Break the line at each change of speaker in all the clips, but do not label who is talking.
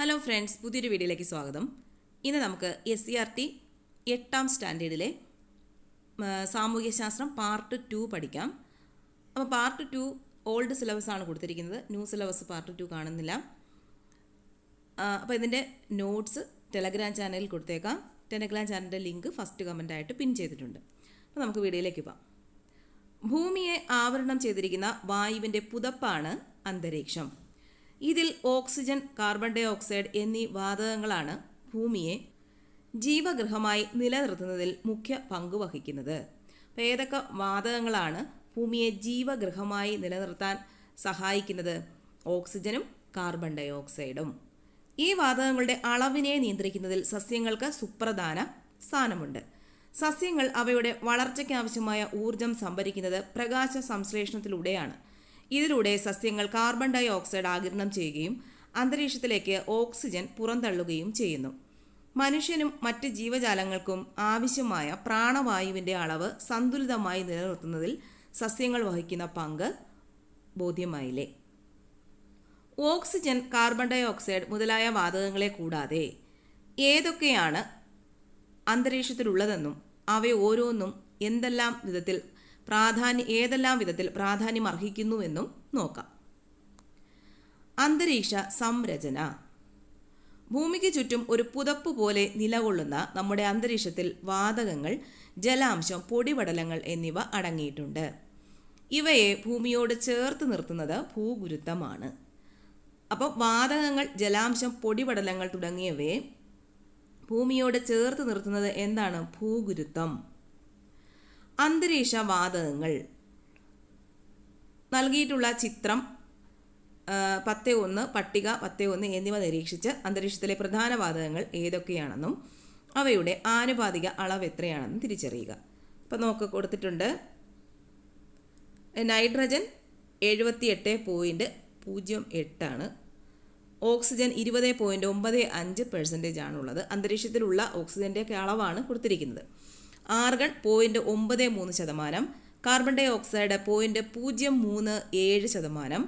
Hello friends പുതിയൊരു വീഡിയോയിലേക്ക് സ്വാഗതം. ഇന്ന് നമുക്ക് എസ് സി ആർ ടി എട്ടാം സ്റ്റാൻഡേർഡിലെ സാമൂഹ്യശാസ്ത്രം പാർട്ട് ടു പഠിക്കാം. അപ്പോൾ പാർട്ട് ടു ഓൾഡ് സിലബസ് ആണ് കൊടുത്തിരിക്കുന്നത്. ന്യൂ സിലബസ് പാർട്ട് ടു കാണുന്നില്ല. അപ്പോൾ ഇതിന്റെ നോട്ട്സ് ടെലഗ്രാം ചാനലിൽ കൊടുത്തേക്കാം. ടെലഗ്രാം ചാനലിന്റെ ലിങ്ക് ഫസ്റ്റ് കമന്റായിട്ട് പിൻ ചെയ്തിട്ടുണ്ട്. അപ്പോൾ നമുക്ക് വീഡിയോയിലേക്ക് പോകാം. ഭൂമിയെ ആവരണം ചെയ്തിരിക്കുന്ന വായുവിന്റെ പുതപ്പാണ് അന്തരീക്ഷം. ഇതിൽ ഓക്സിജൻ കാർബൺ ഡൈ ഓക്സൈഡ് എന്നീ വാതകങ്ങളാണ് ഭൂമിയെ ജീവഗൃഹമായി നിലനിർത്തുന്നതിൽ മുഖ്യ പങ്ക് വഹിക്കുന്നത്. അപ്പോൾ ഏതൊക്കെ വാതകങ്ങളാണ് ഭൂമിയെ ജീവഗൃഹമായി നിലനിർത്താൻ സഹായിക്കുന്നത്? ഓക്സിജനും കാർബൺ ഡൈ ഓക്സൈഡും. ഈ വാതകങ്ങളുടെ അളവിനെ നിയന്ത്രിക്കുന്നതിൽ സസ്യങ്ങൾക്ക് സുപ്രധാന സ്ഥാനമുണ്ട്. സസ്യങ്ങൾ അവയുടെ വളർച്ചയ്ക്കാവശ്യമായ ഊർജം സംഭരിക്കുന്നത് പ്രകാശ സംശ്ലേഷണത്തിലൂടെയാണ്. ഇതിലൂടെ സസ്യങ്ങൾ കാർബൺ ഡൈ ഓക്സൈഡ് ആകിരണം ചെയ്യുകയും അന്തരീക്ഷത്തിലേക്ക് ഓക്സിജൻ പുറന്തള്ളുകയും ചെയ്യുന്നു. മനുഷ്യനും മറ്റ് ജീവജാലങ്ങൾക്കും ആവശ്യമായ പ്രാണവായുവിന്റെ അളവ് സന്തുലിതമായി നിലനിർത്തുന്നതിൽ സസ്യങ്ങൾ വഹിക്കുന്ന പങ്ക് ബോധ്യമായില്ലേ? ഓക്സിജൻ കാർബൺ ഡൈ ഓക്സൈഡ് മുതലായ വാതകങ്ങളെ കൂടാതെ ഏതൊക്കെയാണ് അന്തരീക്ഷത്തിലുള്ളതെന്നും അവയോരോന്നും എന്തെല്ലാം വിധത്തിൽ പ്രാധാന്യ ഏതെല്ലാം വിധത്തിൽ പ്രാധാന്യം അർഹിക്കുന്നുവെന്നും നോക്കാം. അന്തരീക്ഷ സംരചന. ഭൂമിക്ക് ചുറ്റും ഒരു പുതപ്പ് പോലെ നിലകൊള്ളുന്ന നമ്മുടെ അന്തരീക്ഷത്തിൽ വാതകങ്ങൾ ജലാംശം പൊടിപടലങ്ങൾ എന്നിവ അടങ്ങിയിട്ടുണ്ട്. ഇവയെ ഭൂമിയോട് ചേർത്ത് നിർത്തുന്നത് ഭൂഗുരുത്വമാണ്. അപ്പോൾ വാതകങ്ങൾ ജലാംശം പൊടിപടലങ്ങൾ തുടങ്ങിയവയെ ഭൂമിയോട് ചേർത്ത് നിർത്തുന്നത് എന്താണ്? ഭൂഗുരുത്വം. അന്തരീക്ഷ വാതകങ്ങൾ നൽകിയിട്ടുള്ള ചിത്രം പത്ത് ഒന്ന് പട്ടിക പത്ത് ഒന്ന് എന്നിവ നിരീക്ഷിച്ച് അന്തരീക്ഷത്തിലെ പ്രധാന വാതകങ്ങൾ ഏതൊക്കെയാണെന്നും അവയുടെ ആനുപാതിക അളവ് എത്രയാണെന്നും തിരിച്ചറിയുക. ഇപ്പം നോക്ക് കൊടുത്തിട്ടുണ്ട് നൈട്രജൻ എഴുപത്തി എട്ട് പൂജ്യം എട്ടാണ്. ഓക്സിജൻ ഇരുപത് പോയിന്റ് ഒമ്പത് അഞ്ച് പെർസെന്റേജ് ആണുള്ളത്. അന്തരീക്ഷത്തിലുള്ള ഓക്സിജന്റെയൊക്കെ അളവാണ് കൊടുത്തിരിക്കുന്നത്. ആർഗൺ പോയിന്റ് ഒമ്പത് മൂന്ന് ശതമാനം കാർബൺ ഡൈ ഓക്സൈഡ് പോയിന്റ് പൂജ്യം മൂന്ന് ഏഴ് ശതമാനം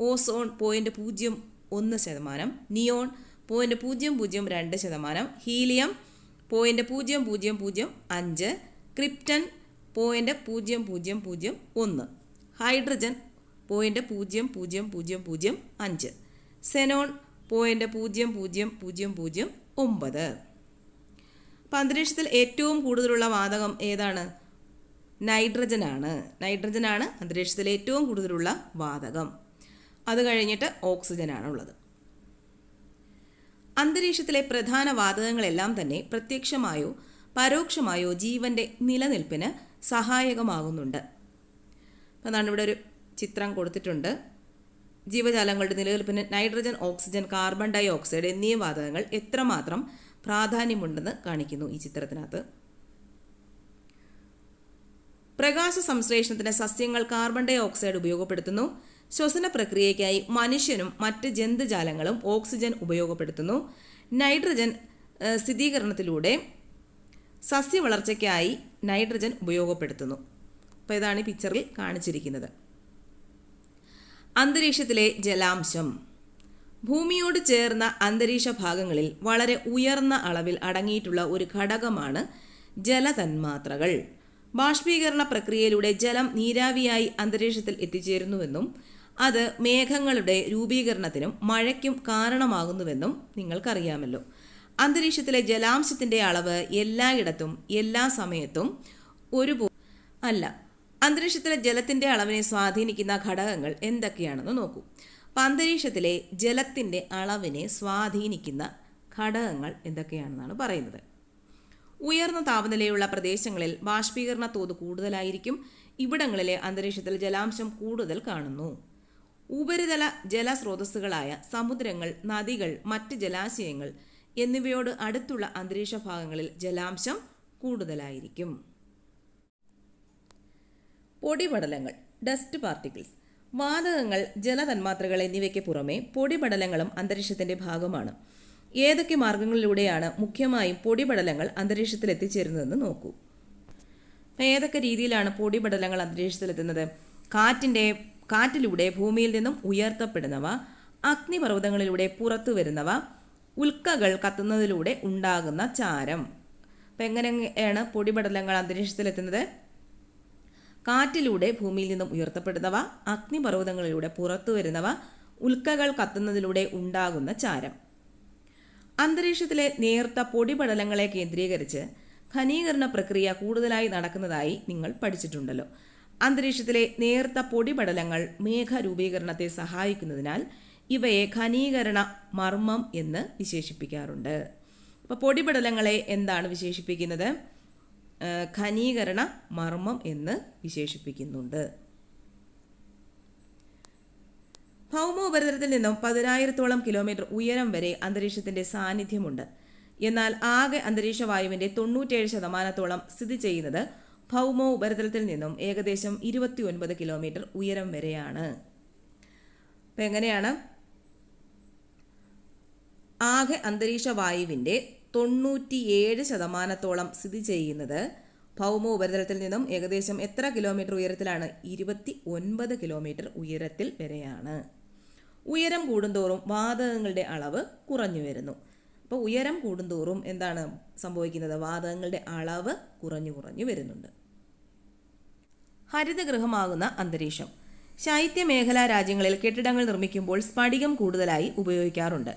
ഓസോൺ പോയിന്റ് പൂജ്യം ഒന്ന് ശതമാനം നിയോൺ പോയിന്റ് പൂജ്യം പൂജ്യം രണ്ട് ശതമാനം ഹീലിയം പോയിന്റ് പൂജ്യം പൂജ്യം പൂജ്യം അഞ്ച് ക്രിപ്റ്റൻ പോയിന്റ് പൂജ്യം പൂജ്യം പൂജ്യം ഒന്ന് ഹൈഡ്രജൻ പോയിന്റ് പൂജ്യം പൂജ്യം പൂജ്യം പൂജ്യം അഞ്ച് സെനോൺ പോയിന്റ് പൂജ്യം പൂജ്യം പൂജ്യം പൂജ്യം ഒമ്പത് അപ്പം അന്തരീക്ഷത്തിൽ ഏറ്റവും കൂടുതലുള്ള വാതകം ഏതാണ്? നൈട്രജനാണ്. നൈട്രജനാണ് അന്തരീക്ഷത്തിൽ ഏറ്റവും കൂടുതലുള്ള വാതകം. അത് കഴിഞ്ഞിട്ട് ഓക്സിജനാണ് ഉള്ളത് അന്തരീക്ഷത്തിലെ പ്രധാന വാതകങ്ങളെല്ലാം തന്നെ പ്രത്യക്ഷമായോ പരോക്ഷമായോ ജീവന്റെ നിലനിൽപ്പിന് സഹായകമാകുന്നുണ്ട്. അതാണ് ഇവിടെ ഒരു ചിത്രം കൊടുത്തിട്ടുണ്ട്. ജീവജാലങ്ങളുടെ നിലനിൽപ്പിന് nitrogen oxygen carbon dioxide എന്നീ വാതകങ്ങൾ എത്രമാത്രം പ്രാധാന്യമുണ്ടെന്ന് കാണിക്കുന്നു ഈ ചിത്രത്തിനകത്ത്. പ്രകാശ സംശ്ലേഷണത്തിന് സസ്യങ്ങൾ കാർബൺ ഡൈ ഓക്സൈഡ് ഉപയോഗപ്പെടുത്തുന്നു. ശ്വസന പ്രക്രിയയ്ക്കായി മനുഷ്യനും മറ്റ് ജന്തുജാലങ്ങളും ഓക്സിജൻ ഉപയോഗപ്പെടുത്തുന്നു. നൈട്രജൻ സ്ഥിരീകരണത്തിലൂടെ സസ്യവളർച്ചയ്ക്കായി നൈട്രജൻ ഉപയോഗപ്പെടുത്തുന്നു. അപ്പോൾ ഇതാണ് പിക്ചറിൽ കാണിച്ചിരിക്കുന്നത്. അന്തരീക്ഷത്തിലെ ജലാംശം. ഭൂമിയോട് ചേർന്ന അന്തരീക്ഷ ഭാഗങ്ങളിൽ വളരെ ഉയർന്ന അളവിൽ അടങ്ങിയിട്ടുള്ള ഒരു ഘടകമാണ് ജലതന്മാത്രകൾ. ബാഷ്പീകരണ പ്രക്രിയയിലൂടെ ജലം നീരാവിയായി അന്തരീക്ഷത്തിൽ എത്തിച്ചേരുന്നുവെന്നും അത് മേഘങ്ങളുടെ രൂപീകരണത്തിനും മഴയ്ക്കും കാരണമാകുന്നുവെന്നും നിങ്ങൾക്കറിയാമല്ലോ. അന്തരീക്ഷത്തിലെ ജലാംശത്തിന്റെ അളവ് എല്ലായിടത്തും എല്ലാ സമയത്തും ഒരു അല്ല അന്തരീക്ഷത്തിലെ ജലത്തിന്റെ അളവിനെ സ്വാധീനിക്കുന്ന ഘടകങ്ങൾ എന്തൊക്കെയാണെന്ന് നോക്കൂ. അന്തരീക്ഷത്തിലെ ജലത്തിന്റെ അളവിനെ സ്വാധീനിക്കുന്ന ഘടകങ്ങൾ എന്തൊക്കെയാണെന്നാണ് പറയുന്നത്. ഉയർന്ന താപനിലയുള്ള പ്രദേശങ്ങളിൽ ബാഷ്പീകരണ തോത് കൂടുതലായിരിക്കും. ഇവിടങ്ങളിലെ അന്തരീക്ഷത്തിൽ ജലാംശം കൂടുതൽ കാണുന്നു. ഉപരിതല ജലസ്രോതസ്സുകളായ സമുദ്രങ്ങൾ നദികൾ മറ്റ് ജലാശയങ്ങൾ എന്നിവയോട് അടുത്തുള്ള അന്തരീക്ഷ ഭാഗങ്ങളിൽ ജലാംശം കൂടുതലായിരിക്കും. പൊടിപടലങ്ങൾ ഡസ്റ്റ് പാർട്ടിക്കിൾസ് വാതകങ്ങൾ ജലതന്മാത്രകൾ എന്നിവയ്ക്ക് പുറമെ പൊടിപടലങ്ങളും അന്തരീക്ഷത്തിന്റെ ഭാഗമാണ്. ഏതൊക്കെ മാർഗങ്ങളിലൂടെയാണ് മുഖ്യമായും പൊടിപടലങ്ങൾ അന്തരീക്ഷത്തിൽ എത്തിച്ചേരുന്നതെന്ന് നോക്കൂ ഏതൊക്കെ രീതിയിലാണ് പൊടിപടലങ്ങൾ അന്തരീക്ഷത്തിലെത്തുന്നത്? കാറ്റിന്റെ കാറ്റിലൂടെ ഭൂമിയിൽ നിന്നും ഉയർത്തപ്പെടുന്നവ അഗ്നിപർവതങ്ങളിലൂടെ പുറത്തു വരുന്നവ ഉൽക്കകൾ കത്തുന്നതിലൂടെ ഉണ്ടാകുന്ന ചാരം. അപ്പം എങ്ങനെയാണ് പൊടിപടലങ്ങൾ അന്തരീക്ഷത്തിലെത്തുന്നത്? കാറ്റിലൂടെ ഭൂമിയിൽ നിന്നും ഉയർത്തപ്പെടുന്നവ അഗ്നിപർവതങ്ങളിലൂടെ പുറത്തു വരുന്നവ ഉൽക്കകൾ കത്തുന്നതിലൂടെ ഉണ്ടാകുന്ന ചാരം. അന്തരീക്ഷത്തിലെ നേർത്ത പൊടിപടലങ്ങളെ കേന്ദ്രീകരിച്ച് ഖനീകരണ പ്രക്രിയ കൂടുതലായി നടക്കുന്നതായി നിങ്ങൾ പഠിച്ചിട്ടുണ്ടല്ലോ. അന്തരീക്ഷത്തിലെ നേർത്ത പൊടിപടലങ്ങൾ മേഘരൂപീകരണത്തെ സഹായിക്കുന്നതിനാൽ ഇവയെ ഘനീകരണ മർമ്മം എന്ന് വിശേഷിപ്പിക്കാറുണ്ട്. അപ്പോൾ പൊടിപടലങ്ങളെ എന്താണ് വിശേഷിപ്പിക്കുന്നത്? ഏഹ് ഘനീകരണ മർമ്മം എന്ന് വിശേഷിപ്പിക്കുന്നുണ്ട്. ഭൗമോപരിതലത്തിൽ നിന്നും പതിനായിരത്തോളം കിലോമീറ്റർ ഉയരം വരെ അന്തരീക്ഷത്തിന്റെ സാന്നിധ്യമുണ്ട്. എന്നാൽ ആകെ അന്തരീക്ഷ വായുവിന്റെ തൊണ്ണൂറ്റേഴ് ശതമാനത്തോളം സ്ഥിതി ചെയ്യുന്നത് ഭൗമ ഉപരിതലത്തിൽ നിന്നും ഏകദേശം ഇരുപത്തി ഒൻപത് കിലോമീറ്റർ ഉയരം വരെയാണ്. അപ്പം എങ്ങനെയാണ്? ആകെ അന്തരീക്ഷ വായുവിന്റെ തൊണ്ണൂറ്റിയേഴ് ശതമാനത്തോളം സ്ഥിതി ചെയ്യുന്നത്. ഭൗമ ഉപരിതലത്തിൽ നിന്നും ഏകദേശം എത്ര കിലോമീറ്റർ ഉയരത്തിലാണ്? ഇരുപത്തി ഒൻപത് കിലോമീറ്റർ ഉയരത്തിൽ വരെയാണ്. ഉയരം കൂടുന്തോറും വാതകങ്ങളുടെ അളവ് കുറഞ്ഞു വരുന്നു. അപ്പോൾ ഉയരം കൂടുന്തോറും എന്താണ് സംഭവിക്കുന്നത്? വാതകങ്ങളുടെ അളവ് കുറഞ്ഞു കുറഞ്ഞു വരുന്നുണ്ട്. ഹരിതഗൃഹമാകുന്ന അന്തരീക്ഷം. ശൈത്യമേഖലാ രാജ്യങ്ങളിൽ കെട്ടിടങ്ങൾ നിർമ്മിക്കുമ്പോൾ സ്ഫടികം കൂടുതലായി ഉപയോഗിക്കാറുണ്ട്.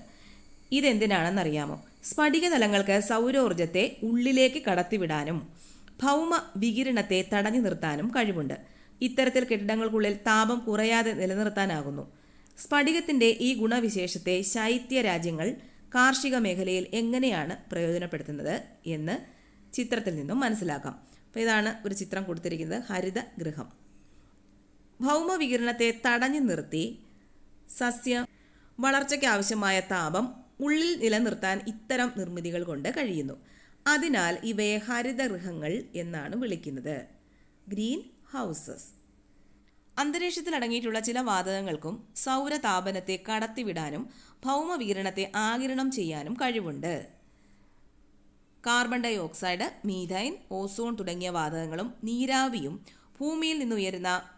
ഇതെന്തിനാണെന്നറിയാമോ? സ്ഫടിക തലങ്ങൾക്ക് സൗരോർജത്തെ ഉള്ളിലേക്ക് കടത്തിവിടാനും ഭൗമ വികിരണത്തെ തടഞ്ഞു നിർത്താനും കഴിവുണ്ട്. ഇത്തരത്തിൽ കെട്ടിടങ്ങൾക്കുള്ളിൽ താപം കുറയാതെ നിലനിർത്താനാകുന്നു. സ്ഫടികത്തിന്റെ ഈ ഗുണവിശേഷത്തെ ശൈത്യ രാജ്യങ്ങൾ കാർഷിക മേഖലയിൽ എങ്ങനെയാണ് പ്രയോജനപ്പെടുത്തുന്നത് എന്ന് ചിത്രത്തിൽ നിന്നും മനസ്സിലാക്കാം. അപ്പോൾ ഇതാണ് ഒരു ചിത്രം കൊടുത്തിരിക്കുന്നത് ഹരിത ഗൃഹം. ഭൗമവികിരണത്തെ തടഞ്ഞു നിർത്തി സസ്യ വളർച്ചയ്ക്ക് ആവശ്യമായ താപം ഉള്ളിൽ നിലനിർത്താൻ ഇത്തരം നിർമ്മിതികൾ കൊണ്ട് കഴിയുന്നു. അതിനാൽ ഇവയെ ഹരിതഗൃഹങ്ങൾ എന്നാണ് വിളിക്കുന്നത്. Greenhouses. അന്തരീക്ഷത്തിൽ അടങ്ങിയിട്ടുള്ള ചില വാതകങ്ങൾക്കും സൗരതാപനത്തെ കടത്തിവിടാനും ഭൗമവികിരണത്തെ ആകിരണം ചെയ്യാനും കഴിവുണ്ട്. Carbon dioxide methane ozone തുടങ്ങിയ വാതകങ്ങളും നീരാവിയും ഭൂമിയിൽ നിന്നുയരുന്ന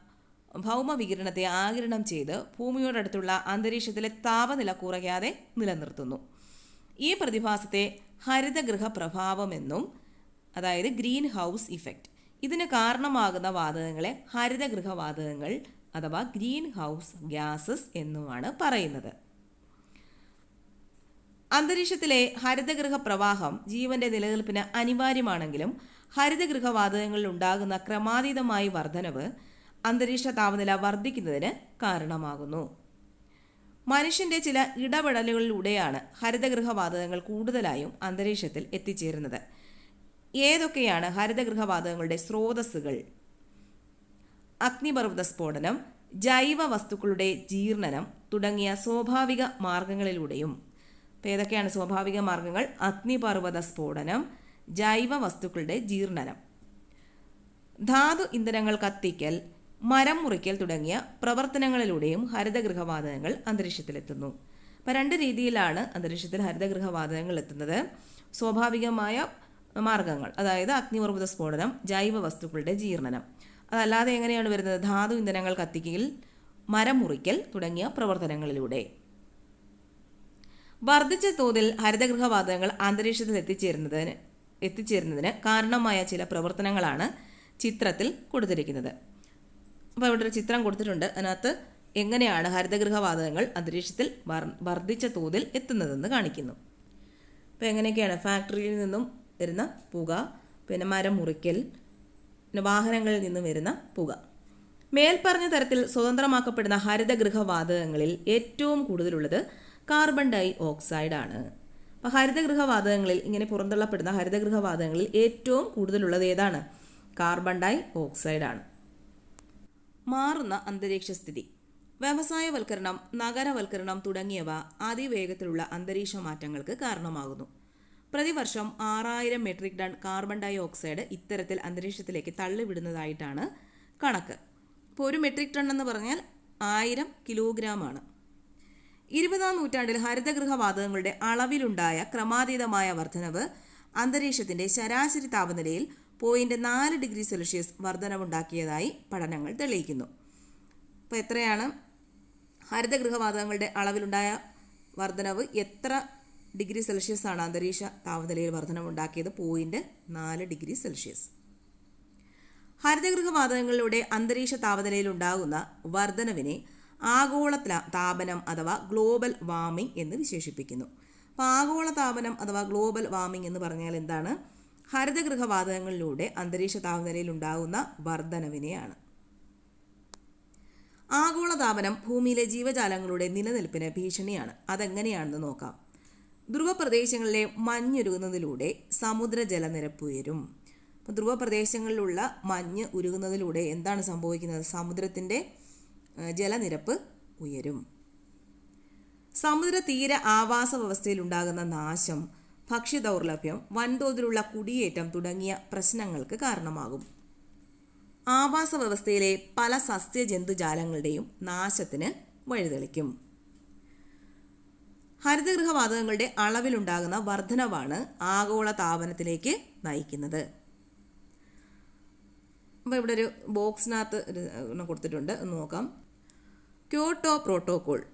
ഭൗമവികിരണത്തെ ആകിരണം ചെയ്ത് ഭൂമിയോടടുത്തുള്ള അന്തരീക്ഷത്തിലെ താപനില കുറയാതെ നിലനിർത്തുന്നു. ഈ പ്രതിഭാസത്തെ ഹരിതഗൃഹ പ്രഭാവമെന്നും അതായത് ഗ്രീൻ ഹൗസ് ഇഫക്റ്റ് ഇതിന് കാരണമാകുന്ന വാതകങ്ങളെ ഹരിതഗൃഹവാതകങ്ങൾ അഥവാ ഗ്രീൻ ഹൗസ് ഗ്യാസസ് എന്നുമാണ് പറയുന്നത്. അന്തരീക്ഷത്തിലെ ഹരിതഗൃഹ പ്രവാഹം ജീവന്റെ നിലനിൽപ്പിന് അനിവാര്യമാണെങ്കിലും ഹരിതഗൃഹവാതകങ്ങളിൽ ഉണ്ടാകുന്ന ക്രമാതീതമായ വർധനവ് അന്തരീക്ഷ താപനില വർദ്ധിക്കുന്നതിന് കാരണമാകുന്നു. മനുഷ്യന്റെ ചില ഇടപെടലുകളിലൂടെയാണ് ഹരിതഗൃഹവാതകങ്ങൾ കൂടുതലായും അന്തരീക്ഷത്തിൽ എത്തിച്ചേരുന്നത്. ഏതൊക്കെയാണ് ഹരിതഗൃഹവാതകങ്ങളുടെ സ്രോതസ്സുകൾ? അഗ്നിപർവത സ്ഫോടനം ജൈവ വസ്തുക്കളുടെ ജീർണനം തുടങ്ങിയ സ്വാഭാവിക മാർഗങ്ങളിലൂടെയും. അപ്പോൾ ഏതൊക്കെയാണ് സ്വാഭാവിക മാർഗങ്ങൾ? അഗ്നിപർവത സ്ഫോടനം ജൈവ വസ്തുക്കളുടെ ജീർണനം. ധാതു ഇന്ധനങ്ങൾ കത്തിക്കൽ മരം മുറിക്കൽ തുടങ്ങിയ പ്രവർത്തനങ്ങളിലൂടെയും ഹരിതഗൃഹവാതകങ്ങൾ അന്തരീക്ഷത്തിലെത്തുന്നു. അപ്പം രണ്ട് രീതിയിലാണ് അന്തരീക്ഷത്തിൽ ഹരിതഗൃഹവാതകങ്ങൾ എത്തുന്നത്. സ്വാഭാവികമായ മാർഗങ്ങൾ അതായത് അഗ്നിപർവത സ്ഫോടനം ജൈവ വസ്തുക്കളുടെ ജീർണനം. അതല്ലാതെ എങ്ങനെയാണ് വരുന്നത്? ധാതു ഇന്ധനങ്ങൾ കത്തിക്കൽ മരം മുറിക്കൽ തുടങ്ങിയ പ്രവർത്തനങ്ങളിലൂടെ. വർദ്ധിച്ച തോതിൽ ഹരിതഗൃഹവാതകങ്ങൾ അന്തരീക്ഷത്തിൽ എത്തിച്ചേരുന്നതിന് എത്തിച്ചേരുന്നതിന് കാരണമായ ചില പ്രവർത്തനങ്ങളാണ് ചിത്രത്തിൽ കൊടുത്തിരിക്കുന്നത്. അപ്പോൾ ഇവിടെ ഒരു ചിത്രം കൊടുത്തിട്ടുണ്ട്. അതിനകത്ത് എങ്ങനെയാണ് ഹരിതഗൃഹവാതകങ്ങൾ അന്തരീക്ഷത്തിൽ വർ- വർദ്ധിച്ച തോതിൽ എത്തുന്നതെന്ന് കാണിക്കുന്നു. അപ്പോൾ എങ്ങനെയൊക്കെയാണ്? ഫാക്ടറിയിൽ നിന്നും വരുന്ന പുക പിന്നെ മരം മുറിക്കൽ പിന്നെ വാഹനങ്ങളിൽ നിന്നും വരുന്ന പുക. മേൽപ്പറഞ്ഞ തരത്തിൽ സ്വതന്ത്രമാക്കപ്പെടുന്ന ഹരിതഗൃഹവാതകങ്ങളിൽ ഏറ്റവും കൂടുതലുള്ളത് കാർബൺ ഡൈ ഓക്സൈഡ് ആണ്. അപ്പോൾ ഹരിതഗൃഹവാതകങ്ങളിൽ ഇങ്ങനെ പുറന്തള്ളപ്പെടുന്ന ഹരിതഗൃഹവാതകങ്ങളിൽ ഏറ്റവും കൂടുതലുള്ളത് ഏതാണ്? കാർബൺ ഡൈ ഓക്സൈഡ് ആണ്. മാറുന്ന അന്തരീക്ഷ സ്ഥിതി. വ്യവസായവൽക്കരണം നഗരവൽക്കരണം തുടങ്ങിയവ അതിവേഗത്തിലുള്ള അന്തരീക്ഷ മാറ്റങ്ങൾക്ക് കാരണമാകുന്നു. പ്രതിവർഷം ആറായിരം metric ton carbon dioxide ഇത്തരത്തിൽ അന്തരീക്ഷത്തിലേക്ക് തള്ളിവിടുന്നതായിട്ടാണ് കണക്ക്. ഇപ്പോൾ ഒരു മെട്രിക് ടൺ എന്ന് പറഞ്ഞാൽ ആയിരം കിലോഗ്രാം ആണ് ഇരുപതാം നൂറ്റാണ്ടിൽ ഹരിതഗൃഹവാതകങ്ങളുടെ അളവിലുണ്ടായ ക്രമാതീതമായ വർധനവ് അന്തരീക്ഷത്തിന്റെ ശരാശരി താപനിലയിൽ പോയിന്റ് നാല് ഡിഗ്രി സെൽഷ്യസ് വർധനവുണ്ടാക്കിയതായി പഠനങ്ങൾ തെളിയിക്കുന്നു. അപ്പോൾ എത്രയാണ്? ഹരിതഗൃഹവാതകങ്ങളുടെ അളവിലുണ്ടായ വർധനവ് എത്ര ഡിഗ്രി സെൽഷ്യസ് ആണ് അന്തരീക്ഷ താപനിലയിൽ വർധനവുണ്ടാക്കിയത്? പോയിന്റ് നാല് ഡിഗ്രി സെൽഷ്യസ്. ഹരിതഗൃഹവാതകങ്ങളുടെ അന്തരീക്ഷ താപനിലയിൽ ഉണ്ടാകുന്ന വർധനവിനെ ആഗോള താപനം അഥവാ ഗ്ലോബൽ വാമിംഗ് എന്ന് വിശേഷിപ്പിക്കുന്നു. അപ്പോൾ ആഗോള താപനം അഥവാ ഗ്ലോബൽ വാമിംഗ് എന്ന് പറഞ്ഞാൽ എന്താണ്? ഹരിതഗൃഹ വാതകങ്ങളിലൂടെ അന്തരീക്ഷ താപനിലയിൽ ഉണ്ടാകുന്ന വർധനവിനെയാണ്. ആഗോളതാപനം ഭൂമിയിലെ ജീവജാലങ്ങളുടെ നിലനിൽപ്പിന് ഭീഷണിയാണ്. അതെങ്ങനെയാണെന്ന് നോക്കാം. ധ്രുവപ്രദേശങ്ങളിലെ മഞ്ഞുരുകുന്നതിലൂടെ സമുദ്ര ജലനിരപ്പ് ഉയരും ധ്രുവപ്രദേശങ്ങളിലുള്ള മഞ്ഞ് ഉരുകുന്നതിലൂടെ എന്താണ് സംഭവിക്കുന്നത്? സമുദ്രത്തിന്റെ ജലനിരപ്പ് ഉയരും. സമുദ്ര തീര ആവാസ വ്യവസ്ഥയിൽ ഉണ്ടാകുന്ന നാശം ഭക്ഷ്യദൗർലഭ്യം വൻതോതിലുള്ള കുടിയേറ്റം തുടങ്ങിയ പ്രശ്നങ്ങൾക്ക് കാരണമാകും. ആവാസ വ്യവസ്ഥയിലെ പല സസ്യജന്തുജാലങ്ങളുടെയും നാശത്തിന് വഴിതെളിക്കും. ഹരിതഗൃഹവാതകങ്ങളുടെ അളവിലുണ്ടാകുന്ന വർധനവാണ് ആഗോള താപനത്തിലേക്ക് നയിക്കുന്നത്. അപ്പോൾ ഇവിടെ ഒരു ബോക്സിനകത്ത് കൊടുത്തിട്ടുണ്ട്. നോക്കാം. Kyoto protocol.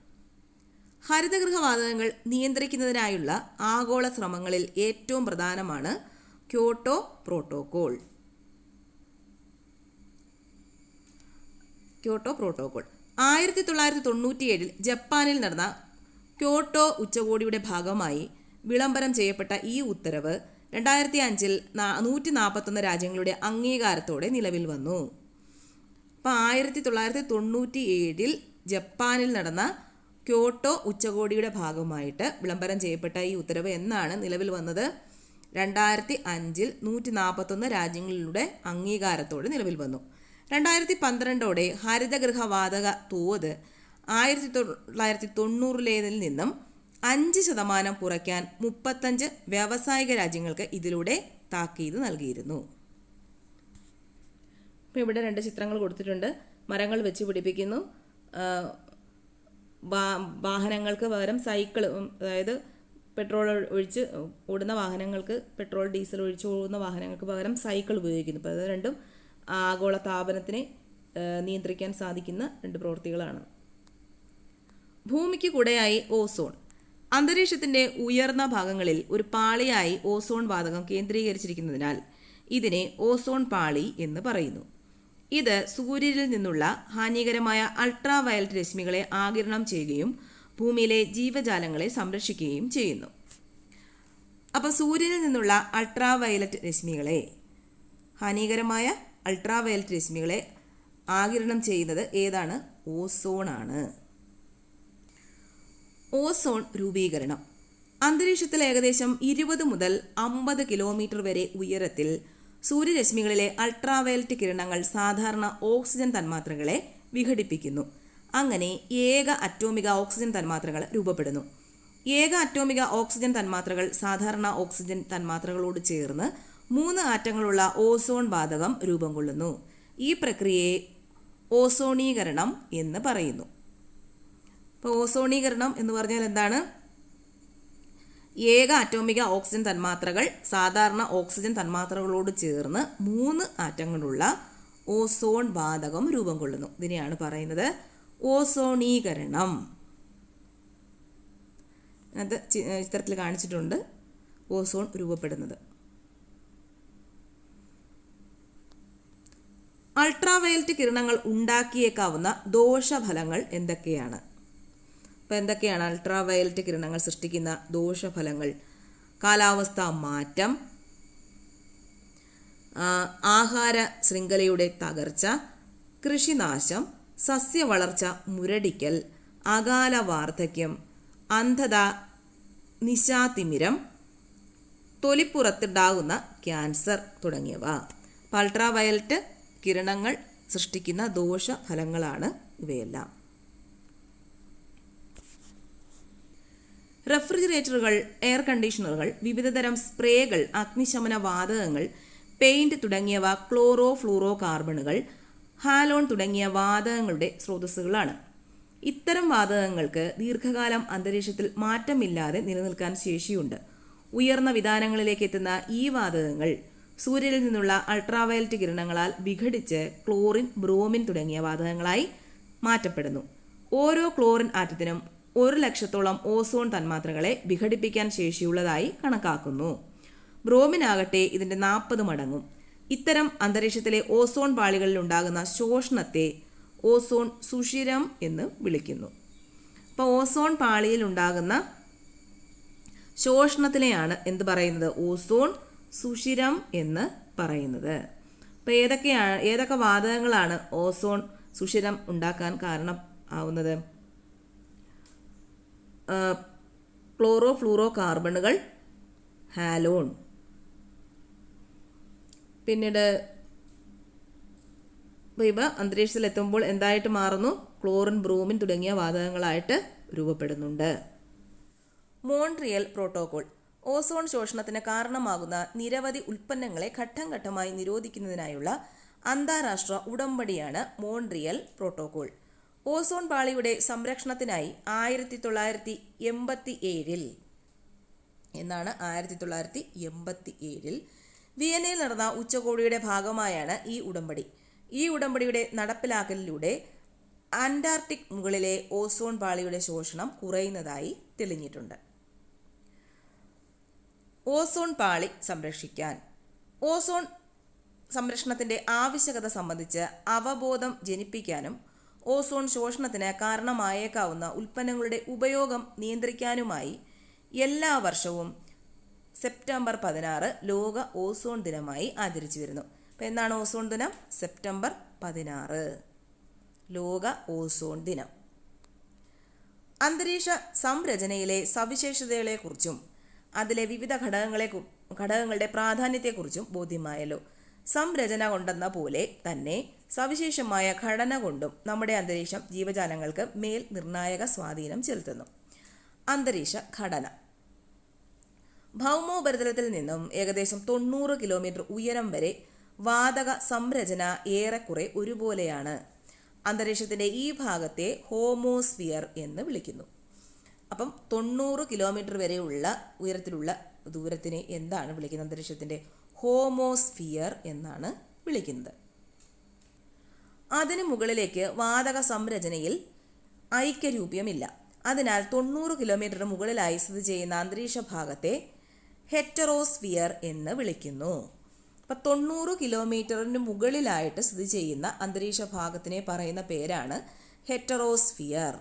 ഹരിതഗൃഹവാതകങ്ങൾ നിയന്ത്രിക്കുന്നതിനായുള്ള ആഗോള ശ്രമങ്ങളിൽ ഏറ്റവും പ്രധാനമാണ് ക്യോട്ടോ പ്രോട്ടോകോൾ. Kyoto protocol. ആയിരത്തി തൊള്ളായിരത്തി തൊണ്ണൂറ്റിയേഴിൽ ജപ്പാനിൽ നടന്ന ക്യോട്ടോ ഉച്ചകോടിയുടെ ഭാഗമായി വിളംബരം ചെയ്യപ്പെട്ട ഈ ഉത്തരവ് രണ്ടായിരത്തി അഞ്ചിൽ നൂറ്റി നാൽപ്പത്തൊന്ന് രാജ്യങ്ങളുടെ അംഗീകാരത്തോടെ നിലവിൽ വന്നു. അപ്പോൾ ആയിരത്തി തൊള്ളായിരത്തി തൊണ്ണൂറ്റി ഏഴിൽ ജപ്പാനിൽ നടന്ന ക്യോട്ടോ ഉച്ചകോടിയുടെ ഭാഗമായിട്ട് വിളംബരം ചെയ്യപ്പെട്ട ഈ ഉത്തരവ് എന്നാണ് നിലവിൽ വന്നത്. രണ്ടായിരത്തി അഞ്ചിൽ നൂറ്റി നാൽപ്പത്തൊന്ന് രാജ്യങ്ങളിലൂടെ അംഗീകാരത്തോടെ നിലവിൽ വന്നു. രണ്ടായിരത്തി പന്ത്രണ്ടോടെ ഹരിതഗൃഹവാതക തോത് ആയിരത്തി തൊള്ളായിരത്തി തൊണ്ണൂറിലേതിൽ നിന്നും അഞ്ച് ശതമാനം കുറയ്ക്കാൻ മുപ്പത്തഞ്ച് വ്യാവസായിക രാജ്യങ്ങൾക്ക് ഇതിലൂടെ താക്കീത് നൽകിയിരുന്നു. ഇപ്പോൾ ഇവിടെ രണ്ട് ചിത്രങ്ങൾ കൊടുത്തിട്ടുണ്ട്. മരങ്ങൾ വെച്ച് പിടിപ്പിക്കുന്നു. വാഹനങ്ങൾക്ക് പകരം സൈക്കിൾ അതായത് പെട്രോൾ ഒഴിച്ച് ഓടുന്ന വാഹനങ്ങൾക്ക് പെട്രോൾ ഡീസൽ ഒഴിച്ച് ഓടുന്ന വാഹനങ്ങൾക്ക് പകരം സൈക്കിൾ ഉപയോഗിക്കുന്നു. അപ്പോൾ അത് രണ്ടും ആഗോള താപനത്തിനെ നിയന്ത്രിക്കാൻ സാധിക്കുന്ന രണ്ട് പ്രവൃത്തികളാണ്. ഭൂമിക്ക് കൂടെയായി ഓസോൺ. അന്തരീക്ഷത്തിന്റെ ഉയർന്ന ഭാഗങ്ങളിൽ ഒരു പാളിയായി ഓസോൺ വാതകം കേന്ദ്രീകരിച്ചിരിക്കുന്നതിനാൽ ഇതിനെ ഓസോൺ പാളി എന്ന് പറയുന്നു. ഇത് സൂര്യനിൽ നിന്നുള്ള ഹാനികരമായ അൾട്രാ വയലറ്റ് രശ്മികളെ ആകിരണം ചെയ്യുകയും ഭൂമിയിലെ ജീവജാലങ്ങളെ സംരക്ഷിക്കുകയും ചെയ്യുന്നു. അപ്പോൾ സൂര്യനിൽ നിന്നുള്ള അൾട്രാ വയലറ്റ് രശ്മികളെ ഹാനികരമായ അൾട്രാ വയലറ്റ് രശ്മികളെ ആകിരണം ചെയ്യുന്നത് ഏതാണ്? ഓസോൺ ആണ് ഓസോൺ രൂപീകരണം. അന്തരീക്ഷത്തിൽ ഏകദേശം ഇരുപത് മുതൽ അമ്പത് കിലോമീറ്റർ വരെ ഉയരത്തിൽ സൂര്യരശ്മികളിലെ അൾട്രാവയലറ്റ് കിരണങ്ങൾ സാധാരണ ഓക്സിജൻ തന്മാത്രകളെ വിഘടിപ്പിക്കുന്നു. അങ്ങനെ ഏക അറ്റോമിക ഓക്സിജൻ തന്മാത്രകൾ രൂപപ്പെടുന്നു. ഏക അറ്റോമിക ഓക്സിജൻ തന്മാത്രകൾ സാധാരണ ഓക്സിജൻ തന്മാത്രകളോട് ചേർന്ന് മൂന്ന് ആറ്റങ്ങളുള്ള ഓസോൺ വാതകം രൂപം കൊള്ളുന്നു. ഈ പ്രക്രിയയെ ഓസോണീകരണം എന്ന് പറയുന്നു. ഇപ്പോൾ ഓസോണീകരണം എന്ന് പറഞ്ഞാൽ എന്താണ്? ഏക അറ്റോമിക ഓക്സിജൻ തന്മാത്രകൾ സാധാരണ ഓക്സിജൻ തന്മാത്രകളോട് ചേർന്ന് മൂന്ന് ആറ്റങ്ങളുള്ള ഓസോൺ വാതകം രൂപം കൊള്ളുന്നു. ഇതിനെയാണ് പറയുന്നത് ഓസോണീകരണം. അത് ചിത്രത്തിൽ കാണിച്ചിട്ടുണ്ട്. ഓസോൺ രൂപപ്പെടുന്നത്. അൾട്രാവയലറ്റ് കിരണങ്ങൾ ഉണ്ടാക്കിയേക്കാവുന്ന ദോഷഫലങ്ങൾ എന്തൊക്കെയാണ്? അപ്പോൾ എന്തൊക്കെയാണ് അൾട്രാ വയലറ്റ് കിരണങ്ങൾ സൃഷ്ടിക്കുന്ന ദോഷഫലങ്ങൾ? കാലാവസ്ഥ മാറ്റം ആഹാര ശൃംഖലയുടെ തകർച്ച കൃഷിനാശം സസ്യവളർച്ച മുരടിക്കൽ അകാല വാർദ്ധക്യം അന്ധത നിശാതിമിരം തൊലിപ്പുറത്തുണ്ടാകുന്ന ക്യാൻസർ തുടങ്ങിയവ. അൾട്രാ വയലറ്റ് കിരണങ്ങൾ സൃഷ്ടിക്കുന്ന ദോഷഫലങ്ങളാണ് ഇവയെല്ലാം. റെഫ്രിജറേറ്ററുകൾ എയർ കണ്ടീഷണറുകൾ വിവിധതരം സ്പ്രേകൾ അഗ്നിശമന വാതകങ്ങൾ പെയിന്റ് തുടങ്ങിയവ ക്ലോറോ ഫ്ലൂറോ കാർബണുകൾ ഹാലോൺ തുടങ്ങിയ വാതകങ്ങളുടെ സ്രോതസ്സുകളാണ്. ഇത്തരം വാതകങ്ങൾക്ക് ദീർഘകാലം അന്തരീക്ഷത്തിൽ മാറ്റമില്ലാതെ നിലനിൽക്കാൻ ശേഷിയുണ്ട്. ഉയർന്ന വിധാനങ്ങളിലേക്ക് എത്തുന്ന ഈ വാതകങ്ങൾ സൂര്യനിൽ നിന്നുള്ള അൾട്രാവയലറ്റ് കിരണങ്ങളാൽ വിഘടിച്ച് ക്ലോറിൻ ബ്രോമിൻ തുടങ്ങിയ വാതകങ്ങളായി മാറ്റപ്പെടുന്നു. ഓരോ ക്ലോറിൻ ആറ്റത്തിനും ഒരു ലക്ഷത്തോളം ഓസോൺ തന്മാത്രകളെ വിഘടിപ്പിക്കാൻ ശേഷിയുള്ളതായി കണക്കാക്കുന്നു. ബ്രോമിനാകട്ടെ ഇതിന്റെ നാൽപ്പത് മടങ്ങും. ഇത്തരം അന്തരീക്ഷത്തിലെ ഓസോൺ പാളികളിൽ ഉണ്ടാകുന്ന ശോഷണത്തെ ഓസോൺ സുഷിരം എന്ന് വിളിക്കുന്നു. അപ്പോൾ ഓസോൺ പാളിയിൽ ഉണ്ടാകുന്ന ശോഷണത്തിനെയാണ് എന്ത് പറയുന്നത്? ഓസോൺ സുഷിരം എന്ന് പറയുന്നത്. അപ്പോൾ ഏതൊക്കെയാണ് ഏതൊക്കെ വാതകങ്ങളാണ് ഓസോൺ സുഷിരം ഉണ്ടാക്കാൻ കാരണം ആവുന്നത്? Chloro fluoro കാർബണുകൾ halon. പിന്നീട് അപ്പോൾ അന്തരീക്ഷത്തിൽ എത്തുമ്പോൾ എന്തായിട്ട് മാറുന്നു? ക്ലോറിൻ ബ്രൂമിൻ തുടങ്ങിയ വാതകങ്ങളായിട്ട് രൂപപ്പെടുന്നുണ്ട്. Montreal protocol. ഓസോൺ ശോഷണത്തിന് കാരണമാകുന്ന നിരവധി ഉൽപ്പന്നങ്ങളെ ഘട്ടം ഘട്ടമായി നിരോധിക്കുന്നതിനായുള്ള അന്താരാഷ്ട്ര ഉടമ്പടിയാണ് മോൺട്രിയൽ പ്രോട്ടോകോൾ. ഓസോൺ പാളിയുടെ സംരക്ഷണത്തിനായി ആയിരത്തി തൊള്ളായിരത്തി എൺപത്തി ഏഴിൽ എന്നാണ് ആയിരത്തി തൊള്ളായിരത്തി എൺപത്തി ഏഴിൽ വിയന്നയിൽ നടന്ന ഉച്ചകോടിയുടെ ഭാഗമായാണ് ഈ ഉടമ്പടി. ഈ ഉടമ്പടിയുടെ നടപ്പിലാക്കലിലൂടെ അന്റാർട്ടിക് മുകളിലെ ഓസോൺ പാളിയുടെ ശോഷണം കുറയുന്നതായി തെളിഞ്ഞിട്ടുണ്ട്. ഓസോൺ പാളി സംരക്ഷിക്കാൻ. ഓസോൺ സംരക്ഷണത്തിന്റെ ആവശ്യകത സംബന്ധിച്ച് അവബോധം ജനിപ്പിക്കാനും ഓസോൺ ശോഷണത്തിന് കാരണമായേക്കാവുന്ന ഉൽപ്പന്നങ്ങളുടെ ഉപയോഗം നിയന്ത്രിക്കാനുമായി എല്ലാ വർഷവും സെപ്റ്റംബർ പതിനാറ് ലോക ഓസോൺ ദിനമായി ആചരിച്ചു വരുന്നു. അപ്പോൾ എന്താണ് ഓസോൺ ദിനം? സെപ്റ്റംബർ പതിനാറ്. ലോക ഓസോൺ ദിനം. അന്തരീക്ഷ സംരചനയിലെ സവിശേഷതകളെക്കുറിച്ചും അതിലെ വിവിധ ഘടകങ്ങളെ ഘടകങ്ങളുടെ പ്രാധാന്യത്തെക്കുറിച്ചും ബോധ്യമായല്ലോ. സംരചന കൊണ്ടെന്ന പോലെ തന്നെ സവിശേഷമായ ഘടന കൊണ്ടും നമ്മുടെ അന്തരീക്ഷം ജീവജാലങ്ങൾക്ക് മേൽ നിർണായക സ്വാധീനം ചെലുത്തുന്നു. അന്തരീക്ഷ ഘടന. ഭൗമോപരിതലത്തിൽ നിന്നും ഏകദേശം തൊണ്ണൂറ് കിലോമീറ്റർ ഉയരം വരെ വാതക സംരചന ഏറെക്കുറെ ഒരുപോലെയാണ്. അന്തരീക്ഷത്തിന്റെ ഈ ഭാഗത്തെ ഹോമോസ്ഫിയർ എന്ന് വിളിക്കുന്നു. അപ്പം തൊണ്ണൂറ് കിലോമീറ്റർ വരെയുള്ള ഉയരത്തിലുള്ള ദൂരത്തിനെ എന്താണ് വിളിക്കുന്നത്? അന്തരീക്ഷത്തിന്റെ ഹോമോസ്ഫിയർ എന്നാണ് വിളിക്കുന്നത്. അതിനു മുകളിലേക്ക് വാതക സംരചനയിൽ ഐക്യരൂപ്യമില്ല. അതിനാൽ തൊണ്ണൂറ് കിലോമീറ്റർ മുകളിലായി സ്ഥിതി ചെയ്യുന്ന അന്തരീക്ഷ ഭാഗത്തെ ഹെറ്ററോസ്ഫിയർ എന്ന് വിളിക്കുന്നു. അപ്പം തൊണ്ണൂറ് കിലോമീറ്ററിന് മുകളിലായിട്ട് സ്ഥിതി ചെയ്യുന്ന അന്തരീക്ഷ ഭാഗത്തിനെ പറയുന്ന പേരാണ് ഹെറ്ററോസ്ഫിയർ.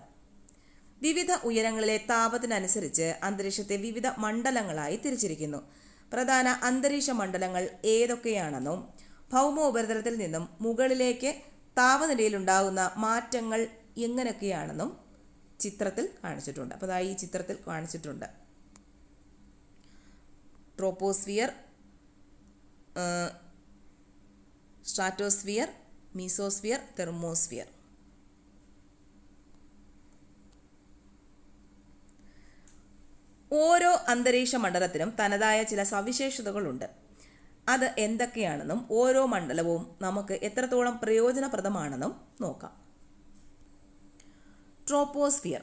വിവിധ ഉയരങ്ങളിലെ താപത്തിനനുസരിച്ച് അന്തരീക്ഷത്തെ വിവിധ മണ്ഡലങ്ങളായി തിരിച്ചിരിക്കുന്നു. പ്രധാന അന്തരീക്ഷ മണ്ഡലങ്ങൾ ഏതൊക്കെയാണെന്നും ഭൗമോപരിതലത്തിൽ നിന്നും മുകളിലേക്ക് താപനിലയിലുണ്ടാകുന്ന മാറ്റങ്ങൾ എങ്ങനെയൊക്കെയാണെന്നും ചിത്രത്തിൽ കാണിച്ചിട്ടുണ്ട്. അപ്പോൾ അതായത് ഈ ചിത്രത്തിൽ കാണിച്ചിട്ടുണ്ട്. Troposphere stratosphere mesosphere thermosphere. ഓരോ അന്തരീക്ഷ മണ്ഡലത്തിനും തനതായ ചില സവിശേഷതകളുണ്ട്. അത് എന്തൊക്കെയാണെന്നും ഓരോ മണ്ഡലവും നമുക്ക് എത്രത്തോളം പ്രയോജനപ്രദമാണെന്നും നോക്കാം. ട്രോപ്പോസ്ഫിയർ.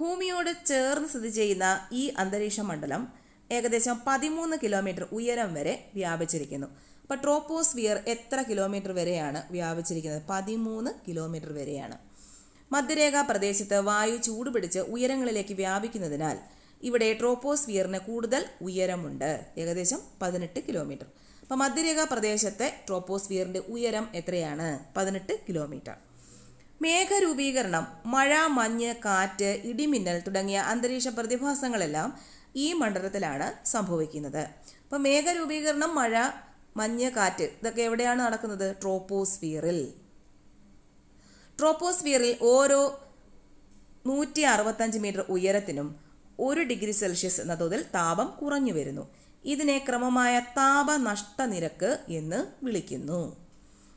ഭൂമിയോട് ചേർന്ന് സ്ഥിതി ചെയ്യുന്ന ഈ അന്തരീക്ഷ മണ്ഡലം ഏകദേശം പതിമൂന്ന് കിലോമീറ്റർ ഉയരം വരെ വ്യാപിച്ചിരിക്കുന്നു. അപ്പോൾ ട്രോപ്പോസ്ഫിയർ എത്ര കിലോമീറ്റർ വരെയാണ് വ്യാപിച്ചിരിക്കുന്നത്? പതിമൂന്ന് കിലോമീറ്റർ വരെയാണ്. മധ്യരേഖാ പ്രദേശത്ത് വായു ചൂടുപിടിച്ച് ഉയരങ്ങളിലേക്ക് വ്യാപിക്കുന്നതിനാൽ ഇവിടെ ട്രോപ്പോസ്ഫിയറിന് കൂടുതൽ ഉയരമുണ്ട്. ഏകദേശം പതിനെട്ട് കിലോമീറ്റർ. അപ്പോൾ മധ്യരേഖാ പ്രദേശത്തെ ട്രോപ്പോസ്ഫിയറിന്റെ ഉയരം എത്രയാണ്? പതിനെട്ട് കിലോമീറ്റർ. മേഘരൂപീകരണം മഴ മഞ്ഞ് കാറ്റ് ഇടിമിന്നൽ തുടങ്ങിയ അന്തരീക്ഷ പ്രതിഭാസങ്ങളെല്ലാം ഈ മണ്ഡലത്തിലാണ് സംഭവിക്കുന്നത്. അപ്പോൾ മേഘരൂപീകരണം മഴ മഞ്ഞ് കാറ്റ് ഇതൊക്കെ എവിടെയാണ് നടക്കുന്നത്? ട്രോപ്പോസ്ഫിയറിൽ ട്രോപ്പോസ്ഫിയറിൽ ഓരോ നൂറ്റി അറുപത്തഞ്ച് മീറ്റർ ഉയരത്തിനും ഒരു ഡിഗ്രി സെൽഷ്യസ് എന്ന തോതിൽ താപം കുറഞ്ഞു വരുന്നു. ഇതിനെ ക്രമമായ താപനഷ്ട നിരക്ക് എന്ന് വിളിക്കുന്നു.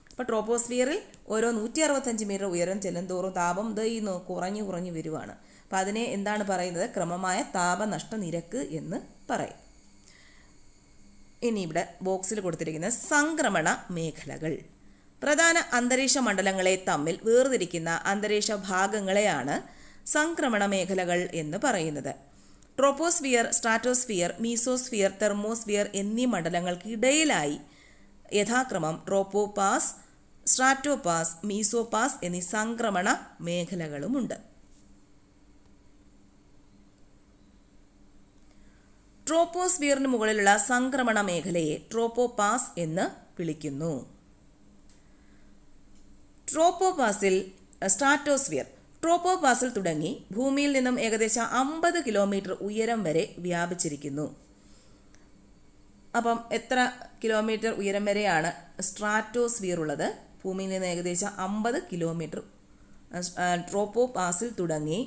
അപ്പോൾ ട്രോപ്പോസ്ഫിയറിൽ ഓരോ നൂറ്റി അറുപത്തഞ്ച് മീറ്റർ ഉയരം ചെല്ലുന്തോറും താപം ദൈന്നു കുറഞ്ഞു കുറഞ്ഞു വരുവാണ്. അപ്പം അതിനെ എന്താണ് പറയുന്നത്? ക്രമമായ താപനഷ്ട നിരക്ക് എന്ന് പറയും. ഇനി ഇവിടെ ബോക്സിൽ കൊടുത്തിരിക്കുന്ന സംക്രമണ മേഖലകൾ. പ്രധാന അന്തരീക്ഷ മണ്ഡലങ്ങളെ തമ്മിൽ വേർതിരിക്കുന്ന അന്തരീക്ഷ ഭാഗങ്ങളെയാണ് സംക്രമണ മേഖലകൾ എന്ന് പറയുന്നത്. ട്രോപ്പോസ്ഫിയർ സ്ട്രാറ്റോസ്ഫിയർ മീസോസ്ഫിയർ തെർമോസ്ഫിയർ എന്നീ മണ്ഡലങ്ങൾക്കിടയിലായി യഥാക്രമം ട്രോപ്പോപാസ് സ്ട്രാറ്റോപാസ് മീസോപാസ് എന്നീ സംക്രമണ മേഖലകളുമുണ്ട്. ട്രോപ്പോസ്ഫിയറിന് മുകളിലുള്ള സംക്രമണ മേഖലയെ ട്രോപ്പോപാസ് എന്ന് വിളിക്കുന്നു. ട്രോപ്പോപാസിൽ സ്ട്രാറ്റോസ്ഫിയർ ട്രോപ്പോപാസിൽ തുടങ്ങി ഭൂമിയിൽ നിന്നും ഏകദേശം അമ്പത് കിലോമീറ്റർ ഉയരം വരെ വ്യാപിച്ചിരിക്കുന്നു. അപ്പം എത്ര കിലോമീറ്റർ ഉയരം വരെയാണ് സ്ട്രാറ്റോസ്ഫിയർ ഉള്ളത്? ഭൂമിയിൽ നിന്ന് ഏകദേശം അമ്പത് കിലോമീറ്റർ ട്രോപ്പോ പാസിൽ തുടങ്ങി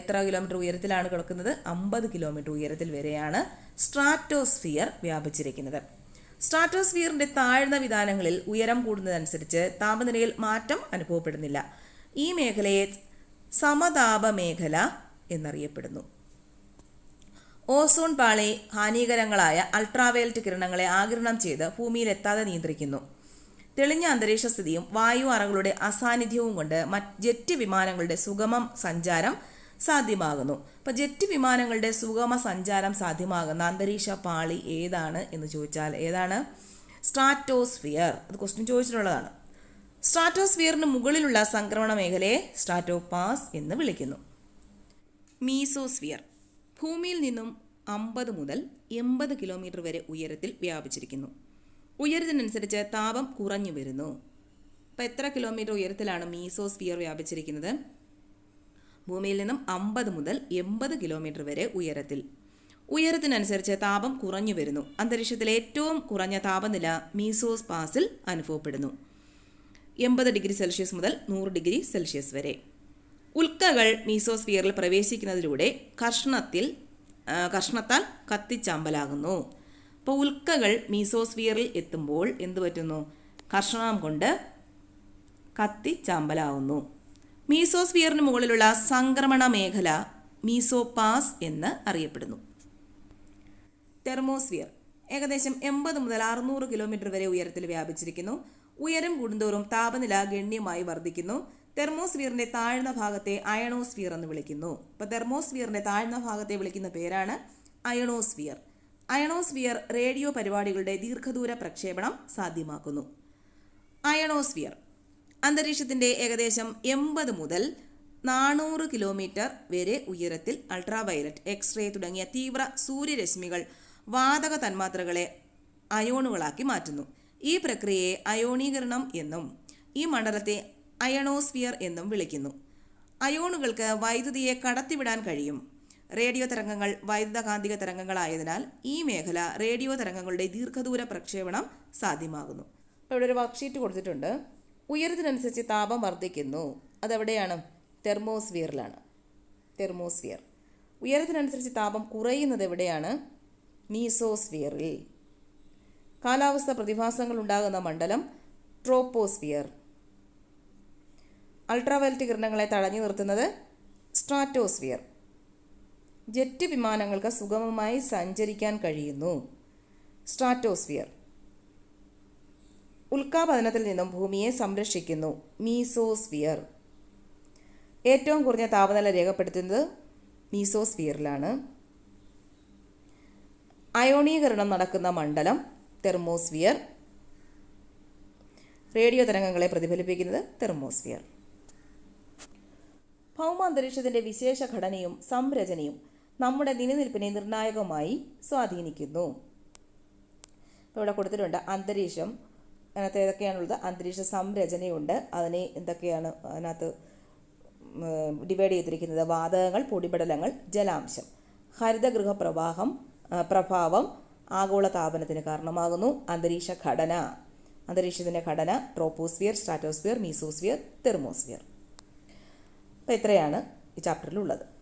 എത്ര കിലോമീറ്റർ ഉയരത്തിലാണ് കിടക്കുന്നത്? അമ്പത് കിലോമീറ്റർ ഉയരത്തിൽ വരെയാണ് സ്ട്രാറ്റോസ്ഫിയർ വ്യാപിച്ചിരിക്കുന്നത്. സ്ട്രാറ്റോസ്ഫിയറിന്റെ താഴ്ന്ന വിധാനങ്ങളിൽ ഉയരം കൂടുന്നതനുസരിച്ച് താപനിലയിൽ മാറ്റം അനുഭവപ്പെടുന്നില്ല. ഈ മേഖലയെ സമതാപ മേഖല എന്നറിയപ്പെടുന്നു. ഓസോൺ പാളി ഹാനികരങ്ങളായ അൾട്രാവയലറ്റ് കിരണങ്ങളെ ആകിരണം ചെയ്ത് ഭൂമിയിലെത്താതെ നിയന്ത്രിക്കുന്നു. തെളിഞ്ഞ അന്തരീക്ഷ സ്ഥിതിയും വായു അറകളുടെ അസാന്നിധ്യവും കൊണ്ട് ജെറ്റ് വിമാനങ്ങളുടെ സുഗമം സഞ്ചാരം സാധ്യമാകുന്നു. അപ്പോൾ ജെറ്റ് വിമാനങ്ങളുടെ സുഗമ സഞ്ചാരം സാധ്യമാകുന്ന അന്തരീക്ഷ പാളി ഏതാണ് എന്ന് ചോദിച്ചാൽ ഏതാണ്? സ്ട്രാറ്റോസ്ഫിയർ. അത് ക്വസ്റ്റ്യൻ ചോദിച്ചിട്ടുള്ളതാണ്. സ്ട്രാറ്റോസ്ഫിയറിന് മുകളിലുള്ള സംക്രമണ മേഖലയെ സ്ട്രാറ്റോപാസ് എന്ന് വിളിക്കുന്നു. മീസോസ്ഫിയർ ഭൂമിയിൽ നിന്നും അമ്പത് മുതൽ എൺപത് കിലോമീറ്റർ വരെ ഉയരത്തിൽ വ്യാപിച്ചിരിക്കുന്നു. ഉയരത്തിനനുസരിച്ച് താപം കുറഞ്ഞു വരുന്നു. അപ്പോൾ എത്ര കിലോമീറ്റർ ഉയരത്തിലാണ് മീസോസ്ഫിയർ വ്യാപിച്ചിരിക്കുന്നത്? ഭൂമിയിൽ നിന്നും അമ്പത് മുതൽ എൺപത് കിലോമീറ്റർ വരെ ഉയരത്തിൽ. ഉയരത്തിനനുസരിച്ച് താപം കുറഞ്ഞു വരുന്നു. അന്തരീക്ഷത്തിലെ ഏറ്റവും കുറഞ്ഞ താപനില മീസോസ് പാസിൽ അനുഭവപ്പെടുന്നു. എൺപത് ഡിഗ്രി സെൽഷ്യസ് മുതൽ നൂറ് ഡിഗ്രി സെൽഷ്യസ് വരെ. ഉൽക്കകൾ മീസോസ്ഫിയറിൽ പ്രവേശിക്കുന്നതിലൂടെ കർഷണത്തിൽ കർഷണത്താൽ കത്തിച്ചാമ്പലാകുന്നു. അപ്പോൾ ഉൽക്കകൾ മീസോസ്ഫിയറിൽ എത്തുമ്പോൾ എന്ത് പറ്റുന്നു? കർഷണം കൊണ്ട് കത്തിച്ചാമ്പലാവുന്നു മീസോസ്ഫിയറിന് മുകളിലുള്ള സംക്രമണ മേഖല മീസോപാസ് എന്ന് അറിയപ്പെടുന്നു. തെർമോസ്ഫിയർ ഏകദേശം എൺപത് മുതൽ അറുന്നൂറ് കിലോമീറ്റർ വരെ ഉയരത്തിൽ വ്യാപിച്ചിരിക്കുന്നു. ഉയരം കൂടുന്തോറും താപനില ഗണ്യമായി വർദ്ധിക്കുന്നു. തെർമോസ്ഫിയറിന്റെ താഴ്ന്ന ഭാഗത്തെ അയണോസ്ഫിയർ എന്ന് വിളിക്കുന്നു. അപ്പോൾ തെർമോസ്ഫിയറിന്റെ താഴ്ന്ന ഭാഗത്തെ വിളിക്കുന്ന പേരാണ് അയണോസ്ഫിയർ. അയണോസ്ഫിയർ റേഡിയോ പരിപാടികളുടെ ദീർഘദൂര പ്രക്ഷേപണം സാധ്യമാക്കുന്നു. അയണോസ്ഫിയർ അന്തരീക്ഷത്തിന്റെ ഏകദേശം എൺപത് മുതൽ നാനൂറ് കിലോമീറ്റർ വരെ ഉയരത്തിൽ അൾട്രാവയലറ്റ് എക്സ്റേ തുടങ്ങിയ തീവ്ര സൂര്യരശ്മികൾ വാതക തന്മാത്രകളെ അയോണുകളാക്കി മാറ്റുന്നു. ഈ പ്രക്രിയയെ അയോണീകരണം എന്നും ഈ മണ്ഡലത്തെ അയണോസ്ഫിയർ എന്നും വിളിക്കുന്നു. അയോണുകൾക്ക് വൈദ്യുതിയെ കടത്തിവിടാൻ കഴിയും. റേഡിയോ തരംഗങ്ങൾ വൈദ്യുതകാന്തിക തരംഗങ്ങളായതിനാൽ ഈ മേഖല റേഡിയോ തരംഗങ്ങളുടെ ദീർഘദൂര പ്രക്ഷേപണം സാധ്യമാകുന്നു. ഇവിടെ ഒരു വർക്ക്ഷീറ്റ് കൊടുത്തിട്ടുണ്ട്. ഉയരത്തിനനുസരിച്ച് താപം വർദ്ധിക്കുന്നു. അതെവിടെയാണ്? തെർമോസ്ഫിയറിലാണ്. തെർമോസ്ഫിയർ. ഉയരത്തിനനുസരിച്ച് താപം കുറയുന്നത് എവിടെയാണ്? മീസോസ്ഫിയറിൽ. കാലാവസ്ഥ പ്രതിഭാസങ്ങൾ ഉണ്ടാകുന്ന മണ്ഡലം ട്രോപ്പോസ്ഫിയർ. അൾട്രാവയലറ്റ് കിരണങ്ങളെ തടഞ്ഞു നിർത്തുന്നത് സ്ട്രാറ്റോസ്ഫിയർ. ജെറ്റ് വിമാനങ്ങൾക്ക് സുഗമമായി സഞ്ചരിക്കാൻ കഴിയുന്നു. സ്ട്രാറ്റോസ്ഫിയർ. ഉൽക്കാപതനത്തിൽ നിന്നും ഭൂമിയെ സംരക്ഷിക്കുന്നു. മീസോസ്ഫിയർ. ഏറ്റവും കുറഞ്ഞ താപനില രേഖപ്പെടുത്തുന്നത് മീസോസ്ഫിയറിലാണ്. അയോണീകരണം നടക്കുന്ന മണ്ഡലം തെർമോസ്ഫിയർ. റേഡിയോ തരംഗങ്ങളെ പ്രതിഫലിപ്പിക്കുന്നത് തെർമോസ്ഫിയർ. ഭൗമാന്തരീക്ഷത്തിന്റെ വിശേഷ ഘടനയും സംരചനയും നമ്മുടെ നിലനിൽപ്പിനെ നിർണായകമായി സ്വാധീനിക്കുന്നു. ഇപ്പോൾ ഇവിടെ കൊടുത്തിട്ടുണ്ട് അന്തരീക്ഷം. അതിനകത്ത് ഏതൊക്കെയാണുള്ളത്? അന്തരീക്ഷ സംരചനയുണ്ട്. അതിനെ എന്തൊക്കെയാണ് അതിനകത്ത് ഡിവൈഡ് ചെയ്തിരിക്കുന്നത്? വാതകങ്ങൾ പൊടിപടലങ്ങൾ ജലാംശം. ഹരിതഗൃഹ പ്രവാഹം പ്രഭാവം ആഗോള താപനത്തിന് കാരണമാകുന്നു. അന്തരീക്ഷ ഘടന. അന്തരീക്ഷത്തിന്റെ ഘടന ട്രോപ്പോസ്ഫിയർ സ്ട്രാറ്റോസ്ഫിയർ മീസോസ്ഫിയർ തെർമോസ്ഫിയർ. അപ്പോൾ ഇത്രയാണ് ഈ ചാപ്റ്ററിലുള്ളത്